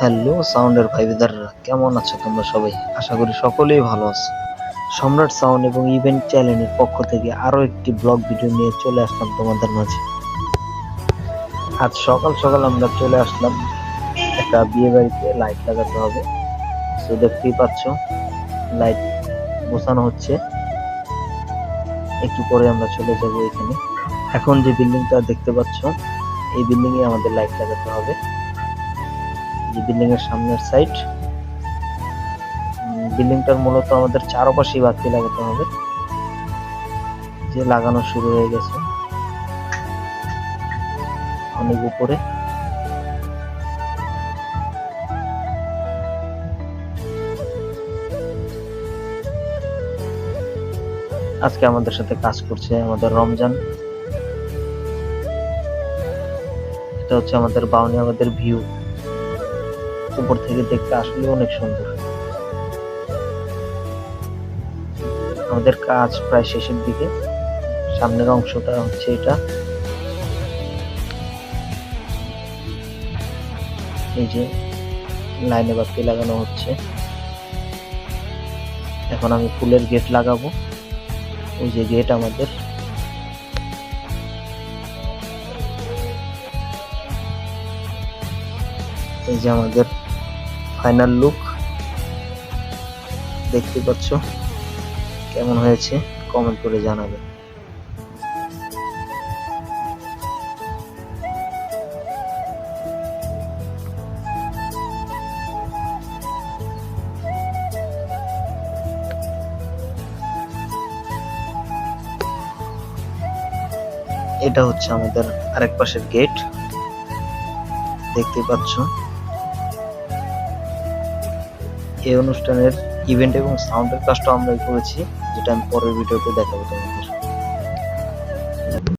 Hello, সাউন্ডের ভাই বিদাররা কেমন আছো তোমরা সবাই? আশা করি সকলেই ভালো আছো। সম্রাট সাউন্ড এবং ইভেন্ট চ্যানেলের পক্ষ থেকে আরও একটি ব্লগ ভিডিও নিয়ে চলে আসলাম তোমাদের মাঝে। আজ সকাল সকাল আমরা চলে আসলাম একটা বিয়ে বাড়িতে, লাইট লাগাতে হবে। তো দেখতেই পাচ্ছ, লাইট বসানো হচ্ছে। একটু পরে আমরা চলে যাব এখানে। এখন যে বিল্ডিংটা দেখতে পাচ্ছ, এই বিল্ডিং এ আমাদের লাইট লাগাতে হবে। যে বিল্ডিং এর সামনের সাইড বিল্ডিংটার মূলত আমাদের চারপাশেই বাতি লাগাতে হবে, যে লাগানো শুরু হয়ে গেছে। অনেক উপরে। আজকে আমাদের সাথে কাজ করছে আমাদের রমজান। এটা হচ্ছে আমাদের বাউনি আমাদের ভিউ উপর থেকে দেখতে আসলে অনেক সুন্দর। আমাদের কাজ প্রায় শেষের দিকে। সামনের অংশটা হচ্ছে এটা। এই যে লাইনে বাতি লাগানো হচ্ছে। এখন আমি ফুলের গেট লাগাবো। ওই যে গেট আমাদের। এই যে আমাদের ফাইনাল লুক। দেখতে পাচ্ছ? কেমন হয়েছে? কমেন্ট করে জানাবে। এটা হচ্ছে আমাদের আরেক পাশের গেট দেখতে পাচ্ছ? এই অনুষ্ঠানের ইভেন্ট এবং সাউন্ডের কাজটা আমরাই করেছি যেটা আমি পরের ভিডিওতে দেখাবো তোমাদের